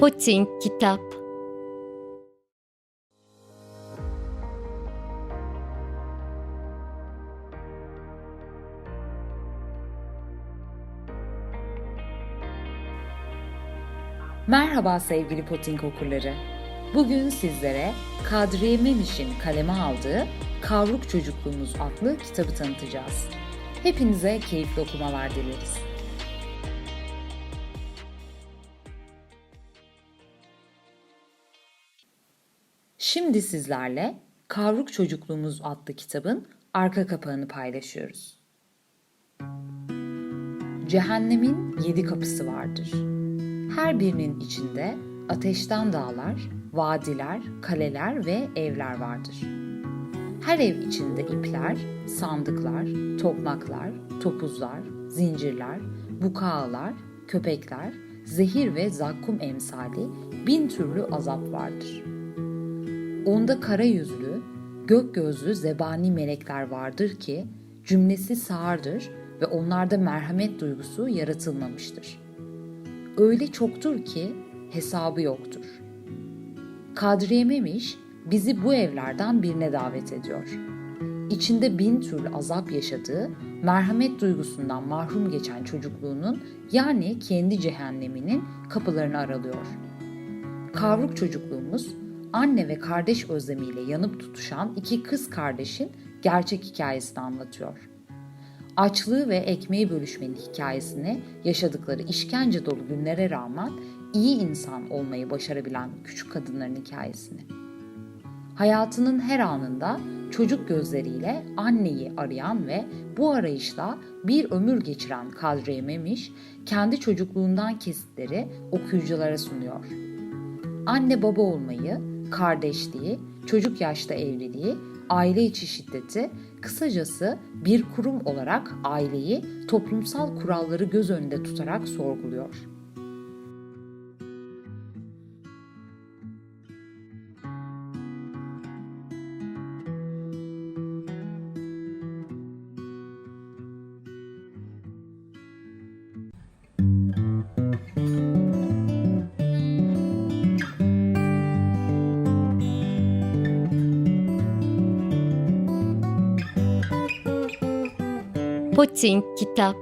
Poçink Kitap Merhaba sevgili Poting okurları. Bugün sizlere Kadriye Memiş'in kaleme aldığı Kavruk Çocukluğumuz adlı kitabı tanıtacağız. Hepinize keyifli okumalar dileriz. Şimdi sizlerle Kavruk Çocukluğumuz adlı kitabın arka kapağını paylaşıyoruz. Cehennemin yedi kapısı vardır. Her birinin içinde ateşten dağlar, vadiler, kaleler ve evler vardır. Her ev içinde ipler, sandıklar, tokmaklar, topuzlar, zincirler, bukağılar, köpekler, zehir ve zakkum emsali bin türlü azap vardır. Onda kara yüzlü, gök gözlü zebani melekler vardır ki cümlesi sağırdır ve onlarda merhamet duygusu yaratılmamıştır. Öyle çoktur ki hesabı yoktur. Kadriye Memiş bizi bu evlerden birine davet ediyor. İçinde bin türlü azap yaşadığı, merhamet duygusundan mahrum geçen çocukluğunun yani kendi cehenneminin kapılarını aralıyor. Kavruk çocukluğumuz anne ve kardeş özlemiyle yanıp tutuşan iki kız kardeşin gerçek hikayesini anlatıyor. Açlığı ve ekmeği bölüşmenin hikayesini yaşadıkları işkence dolu günlere rağmen iyi insan olmayı başarabilen küçük kadınların hikayesini. Hayatının her anında çocuk gözleriyle anneyi arayan ve bu arayışla bir ömür geçiren Kadriye Memiş, kendi çocukluğundan kesitleri okuyuculara sunuyor. Anne baba olmayı, kardeşliği, çocuk yaşta evliliği, aile içi şiddeti, kısacası bir kurum olarak aileyi toplumsal kuralları göz önünde tutarak sorguluyor. Poçink Kitap